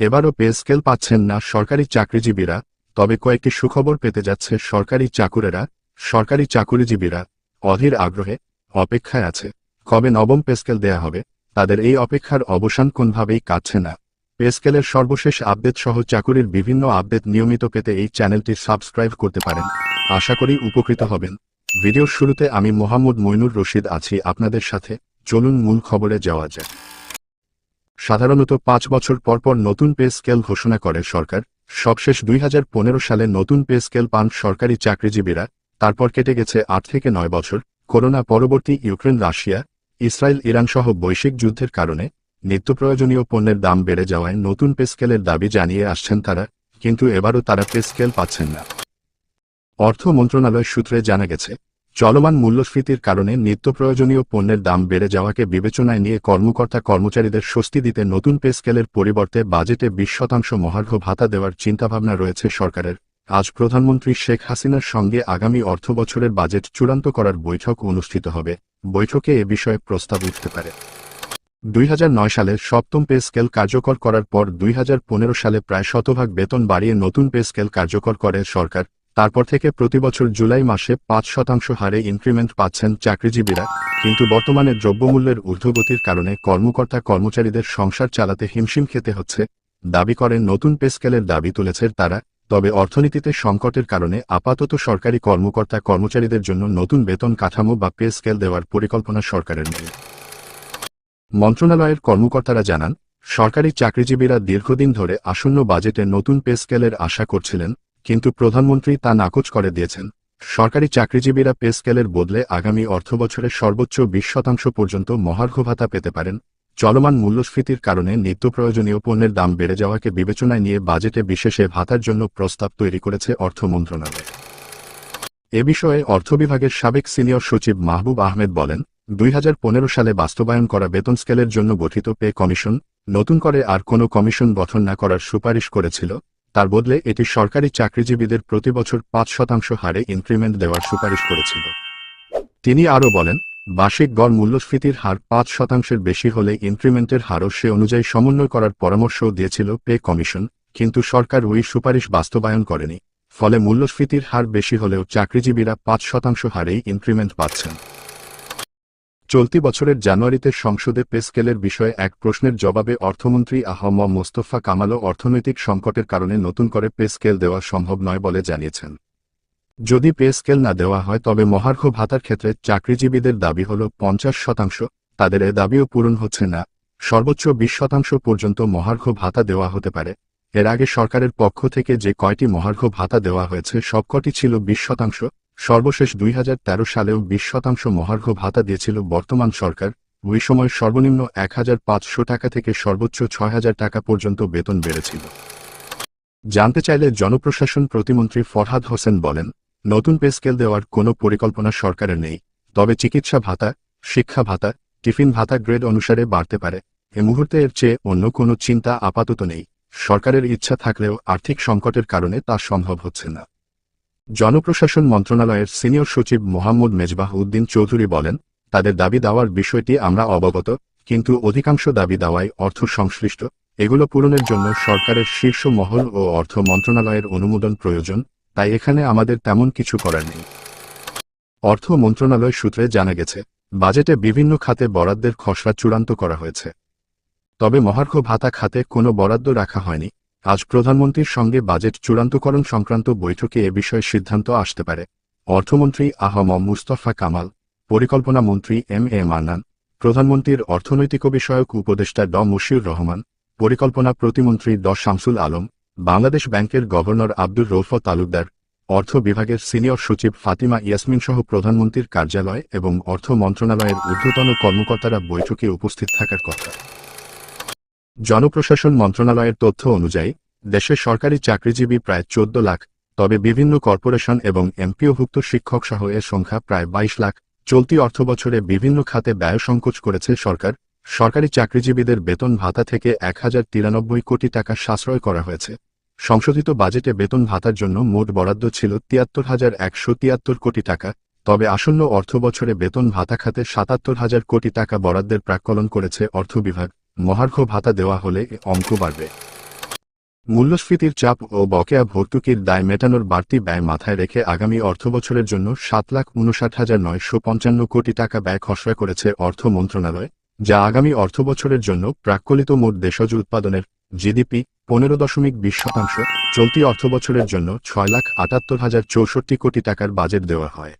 এবারও pay scale পাচ্ছেন না সরকারি চাকরিজীবীরা, তবে কয়েকটি সুখবর পেতে যাচ্ছে সরকারি চাকুরেরা, সরকারি চাকুরিজীবীরা অধীর আগ্রহে অপেক্ষায় আছে। কবে নবম পে স্কেল দেয়া হবে, তাদের এই অপেক্ষার অবসান কোনভাবেই কাটছে না। পে স্কেলের সর্বশেষ আপডেট সহ চাকুরির বিভিন্ন আপডেট নিয়মিত পেতে এই চ্যানেলটি সাবস্ক্রাইব করতে পারেন। আশা করি উপকৃত হবেন। ভিডিওর শুরুতে আমি মোহাম্মদ মইনুর রশিদ আছি, আপনাদের সাথে। চলুন মূল খবরে যাওয়া যায় সাধারণত পাঁচ বছর পর পর নতুন পে স্কেল ঘোষণা করে সরকার। সবশেষ দুই হাজার পনেরো সালে নতুন পে স্কেল পান সরকারি চাকরিজীবীরা। তারপর কেটে গেছে আট থেকে নয় বছর। করোনা পরবর্তী ইউক্রেন, রাশিয়া, ইসরায়েল ইরান সহ বৈশ্বিক যুদ্ধের কারণে নিত্য প্রয়োজনীয় পণ্যের দাম বেড়ে যাওয়ায় নতুন পে স্কেলের দাবি জানিয়ে আসছেন তারা, কিন্তু এবারও তারা পে স্কেল পাচ্ছেন না। অর্থ মন্ত্রণালয় সূত্রে জানা গেছে চলমান মূল্যস্ফীতির কারণে নিত্য প্রয়োজনীয় পণ্যের দাম বেড়ে যাওয়াকে বিবেচনায় নিয়ে কর্মকর্তা কর্মচারীদের স্বস্তি দিতে নতুন পে স্কেলের পরিবর্তে বাজেটে বিশ শতাংশ মহার্ঘ ভাতা দেওয়ার চিন্তাভাবনা রয়েছে সরকারের। আজ প্রধানমন্ত্রী শেখ হাসিনার সঙ্গে আগামী অর্থ বছরের বাজেট চূড়ান্ত করার বৈঠক অনুষ্ঠিত হবে। বৈঠকে এ বিষয়ে প্রস্তাব উঠতে পারে। দুই হাজার নয় সালে সপ্তম পে স্কেল কার্যকর করার পর দুই হাজার পনেরো সালে প্রায় শতভাগ বেতন বাড়িয়ে নতুন পে স্কেল কার্যকর করে সরকার। তারপর থেকে প্রতিবছর জুলাই মাসে পাঁচ শতাংশ হারে ইনক্রিমেন্ট পাচ্ছেন চাকরিজীবীরা, কিন্তু বর্তমানে দ্রব্যমূল্যের ঊর্ধ্বগতির কারণে কর্মকর্তা কর্মচারীদের সংসার চালাতে হিমশিম খেতে হচ্ছে, দাবি করে নতুন পেস্কেলের দাবি তুলেছে তারা, তবে অর্থনীতিতে সংকটের কারণে আপাতত সরকারি কর্মকর্তা কর্মচারীদের জন্য নতুন বেতন কাঠামো বা পে স্কেল দেওয়ার পরিকল্পনা সরকারের নেই। মন্ত্রণালয়ের কর্মকর্তারা জানান, সরকারি চাকরিজীবীরা দীর্ঘদিন ধরে আসন্ন বাজেটে নতুন পে স্কেলের আশা করছিলেন কিন্তু প্রধানমন্ত্রী তা নাকচ করে দিয়েছেন। সরকারি চাকরিজীবীরা পে স্কেলের বদলে আগামী অর্থবছরে সর্বোচ্চ বিশ শতাংশ পর্যন্ত মহার্ঘ ভাতা পেতে পারেন। চলমান মূল্যস্ফীতির কারণে নিত্য প্রয়োজনীয় পণ্যের দাম বেড়ে যাওয়াকে বিবেচনায় নিয়ে বাজেটে বিশেষে ভাতার জন্য প্রস্তাব তৈরি করেছে অর্থ মন্ত্রণালয়। এ বিষয়ে অর্থ বিভাগের সাবেক সিনিয়র সচিব মাহবুব আহমেদ বলেন, দুই হাজার পনেরো সালে বাস্তবায়ন করা বেতন স্কেলের জন্য গঠিত পে কমিশন নতুন করে আর কোনো কমিশন গঠন না করার সুপারিশ করেছিল তার বদলে এটি সরকারি চাকরিজীবীদের প্রতি বছর পাঁচ শতাংশ হারে ইনক্রিমেন্ট দেওয়ার সুপারিশ করেছিল। তিনি আরও বলেন, বার্ষিক গড় মূল্যস্ফীতির হার পাঁচ শতাংশের বেশি হলে ইনক্রিমেন্টের হারও সে অনুযায়ী সমন্বয় করার পরামর্শও দিয়েছিল পে কমিশন, কিন্তু সরকার ওই সুপারিশ বাস্তবায়ন করেনি, ফলে মূল্যস্ফীতির হার বেশি হলেও চাকরিজীবীরা পাঁচ শতাংশ হারেই ইনক্রিমেন্ট পাচ্ছেন। চলতি বছরের জানুয়ারিতে সংসদে পে স্কেলের বিষয়ে এক প্রশ্নের জবাবে অর্থমন্ত্রী আহম মোস্তফা কামালও অর্থনৈতিক সংকটের কারণে নতুন করে পে স্কেল দেওয়া সম্ভব নয় বলে জানিয়েছেন। যদি পে স্কেল না দেওয়া হয়, তবে মহার্ঘ ভাতার ক্ষেত্রে চাকরিজীবীদের দাবি হল পঞ্চাশ শতাংশ, তাদের এ দাবিও পূরণ হচ্ছে না। সর্বোচ্চ বিশ শতাংশ পর্যন্ত মহার্ঘ ভাতা দেওয়া হতে পারে। এর আগে সরকারের পক্ষ থেকে যে কয়টি মহার্ঘ ভাতা দেওয়া হয়েছে, সবকটি ছিল বিশ শতাংশ। সর্বশেষ দুই হাজার তেরো সালেও বিশ শতাংশ মহার্ঘ ভাতা দিয়েছিল বর্তমান সরকার, ওই সময় সর্বনিম্ন এক হাজার পাঁচশো টাকা থেকে সর্বোচ্চ ছয় হাজার টাকা পর্যন্ত বেতন বেড়েছিল। জানতে চাইলে জনপ্রশাসন প্রতিমন্ত্রী ফরহাদ হোসেন বলেন, নতুন পে স্কেল দেওয়ার কোনো পরিকল্পনা সরকারের নেই, তবে চিকিৎসা ভাতা, শিক্ষা ভাতা, টিফিন ভাতা গ্রেড অনুসারে বাড়তে পারে। এ মুহূর্তে এর চেয়ে অন্য কোনো চিন্তা আপাতত নেই, সরকারের ইচ্ছা থাকলেও আর্থিক সংকটের কারণে তা সম্ভব হচ্ছে না। জনপ্রশাসন মন্ত্রণালয়ের সিনিয়র সচিব মোহাম্মদ মেজবাহ উদ্দিন চৌধুরী বলেন, তাদের দাবি দেওয়ার বিষয়টি আমরা অবগত, কিন্তু অধিকাংশ দাবি দেওয়ায় অর্থ সংশ্লিষ্ট, এগুলো পূরণের জন্য সরকারের শীর্ষ মহল ও অর্থ মন্ত্রণালয়ের অনুমোদন প্রয়োজন, তাই এখানে আমাদের তেমন কিছু করার নেই। অর্থ মন্ত্রণালয় সূত্রে জানা গেছে, বাজেটে বিভিন্ন খাতে বরাদ্দের খসড়া চূড়ান্ত করা হয়েছে। তবে মহার্ঘ ভাতা খাতে কোনো বরাদ্দ রাখা হয়নি আজ প্রধানমন্ত্রীর সঙ্গে বাজেট চূড়ান্তকরণ সংক্রান্ত বৈঠকে এ বিষয়ে সিদ্ধান্ত আসতে পারে। অর্থমন্ত্রী আহম মুস্তফা কামাল, পরিকল্পনা মন্ত্রী এম এ মান্নান, প্রধানমন্ত্রীর অর্থনৈতিক বিষয়ক উপদেষ্টা ড মুশিউর রহমান, পরিকল্পনা প্রতিমন্ত্রী ড শামসুল আলম, বাংলাদেশ ব্যাংকের গভর্নর আব্দুর রৌফ তালুকদার, অর্থ বিভাগের সিনিয়র সচিব ফাতিমা ইয়াসমিন সহ প্রধানমন্ত্রীর কার্যালয় এবং অর্থ মন্ত্রণালয়ের ঊর্ধ্বতন কর্মকর্তারা বৈঠকে উপস্থিত থাকার কথা। জনপ্রশাসন মন্ত্রণালয়ের তথ্য অনুযায়ী, দেশে সরকারি চাকরিজীবী প্রায় চোদ্দ লাখ, তবে বিভিন্ন কর্পোরেশন এবং এমপিওভুক্ত শিক্ষক সহ এর সংখ্যা প্রায় বাইশ লাখ। চলতি অর্থবছরে বিভিন্ন খাতে ব্যয় সংকোচ করেছে সরকার। সরকারি চাকরিজীবীদের বেতন ভাতা থেকে এক কোটি টাকা সাশ্রয় করা হয়েছে। সংশোধিত বাজেটে বেতন ভাতার জন্য মোট বরাদ্দ ছিল তিয়াত্তর হাজার একশো তিয়াত্তর কোটি টাকা, তবে আসন্ন অর্থবছরে বেতন ভাতা খাতে সাতাত্তর হাজার কোটি টাকা বরাদ্দের প্রাক্কলন করেছে অর্থ বিভাগ। মহার্ঘ ভাতা দেওয়া হলে অঙ্ক বাড়বে। মূল্যস্ফীতির চাপ ও বকেয়া ভর্তুকির দায় মেটানোর বাড়তি ব্যয় মাথায় রেখে আগামী অর্থবছরের জন্য সাত লাখ উনষাট হাজার নয়শো পঞ্চান্ন কোটি টাকা ব্যয় খসড়া করেছে অর্থ মন্ত্রণালয়, যা আগামী অর্থবছরের জন্য প্রাক্কলিত মোট দেশজ উৎপাদনের জিডিপি পনেরো দশমিক বিশ শতাংশ, চলতি অর্থবছরের জন্য ছয় লাখ আটাত্তর হাজার চৌষট্টি কোটি টাকার বাজেট দেওয়া হয়।